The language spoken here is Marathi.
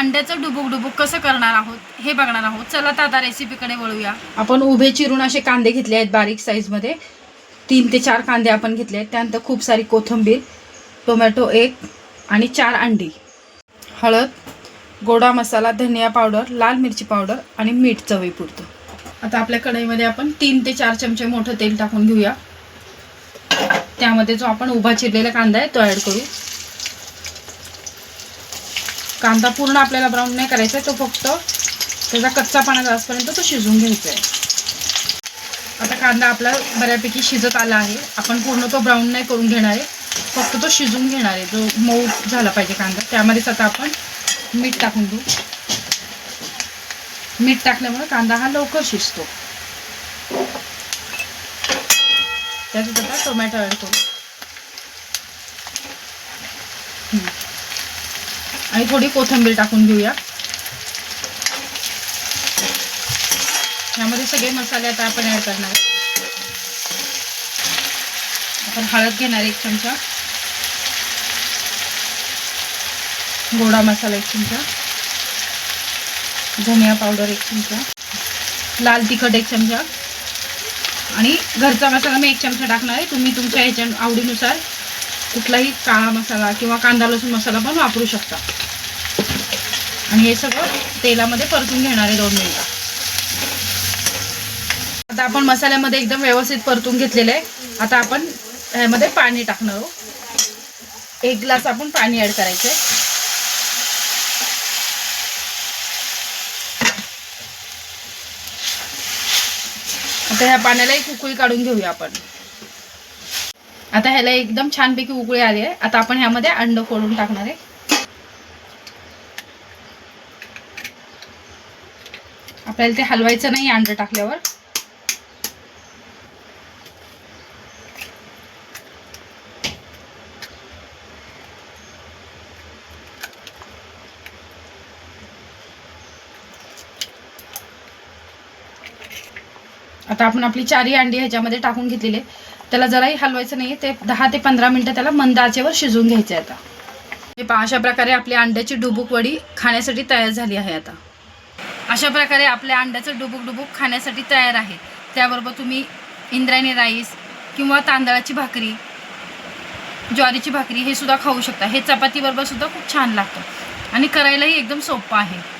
अंड्याचं डुबुक डुबुक कसं करणार आहोत हे बघणार आहोत. चला तर आता रेसिपीकडे वळूया. आपण उभे चिरून असे कांदे घेतले आहेत बारीक साईजमध्ये तीन ते चार कांदे आपण घेतले आहेत. त्यानंतर खूप सारी कोथिंबीर टोमॅटो एक आणि चार अंडी. हळद गोडा मसाला धनिया पावडर लाल मिरची पावडर आणि मीठ चवीपुरतं. आता आपल्या कढईमध्ये आपण तीन ते चार चमचे मोठं तेल टाकून घेऊया. त्यामध्ये जो आपण उभा चिरलेला कांदा आहे तो ॲड करू. कांदा पूर्ण आपल्याला ब्राऊन नाही करायचा आहे तो फक्त त्याचा कच्चा पाण्यात आजपर्यंत तो शिजवून घ्यायचा आहे. आता कांदा आपला बऱ्यापैकी शिजत आला आहे. आपण पूर्ण तो ब्राऊन नाही करून घेणार आहे. फक्त तो शिजवून घेणार आहे. जो मऊ झाला पाहिजे कांदा त्यामध्येच आता आपण मीठ टाकून घेऊ मीठ टाकल्यामुळे कांदा हा लवकर शिजतो. त्याच्यात आता टोमॅटो ॲड करू. आणि थोडी कोथिंबीर टाकून घेऊया. यामध्ये सगळे मसाले आता आपण ॲड करणार आपण हळद घेणार एक चमचा. गोडा मसाला एक चमचा. धनिया पावडर एक चमचा. लाल तिखट एक चमचा. आणि घरचा मसाला मी एक चमचा टाकणार आहे. तुम्ही तुमच्या ह्याच्या आवडीनुसार कुठलाही काळा मसाला किंवा कांदा लसूण मसाला पण वापरू शकता. आणि हे सगळं तेलामध्ये परतून घेणार आहे दोन मिनिटं. आता आपण मसाल्यामध्ये एकदम व्यवस्थित परतून घेतलेलं आहे. आता आपण ह्यामध्ये पाणी टाकणार आहोत. एक ग्लास आपण पाणी ॲड करायचं आहे. आता ह्या पाण्याला एक उकळी काढून घेऊया आपण. आता ह्याला एकदम छानपैकी उकळी आली आहे. आता आपण ह्यामध्ये अंड फोडून टाकणार आहे. आपल्याला ते हलवायचं नाही अंड टाकल्यावर. आता आपण आपली चारही अंडी ह्याच्यामध्ये टाकून घेतलेले त्याला जराही हलवायचं नाही ते दहा ते पंधरा मिनटं त्याला मंद आचेवर शिजवून घ्यायचे आता. हे पहा अशा प्रकारे आपली अंड्याची डुबुकवडी खाण्यासाठी तयार झाली आहे आता. अशा प्रकारे आपल्या अंड्याचं डुबुक डुबुक खाण्यासाठी तयार आहे. त्याबरोबर तुम्ही इंद्रायणी राईस किंवा तांदळाची भाकरी ज्वारीची भाकरी हे सुद्धा खाऊ शकता. हे चपातीबरोबर सुद्धा खूप छान लागतं. आणि करायलाही एकदम सोपं आहे.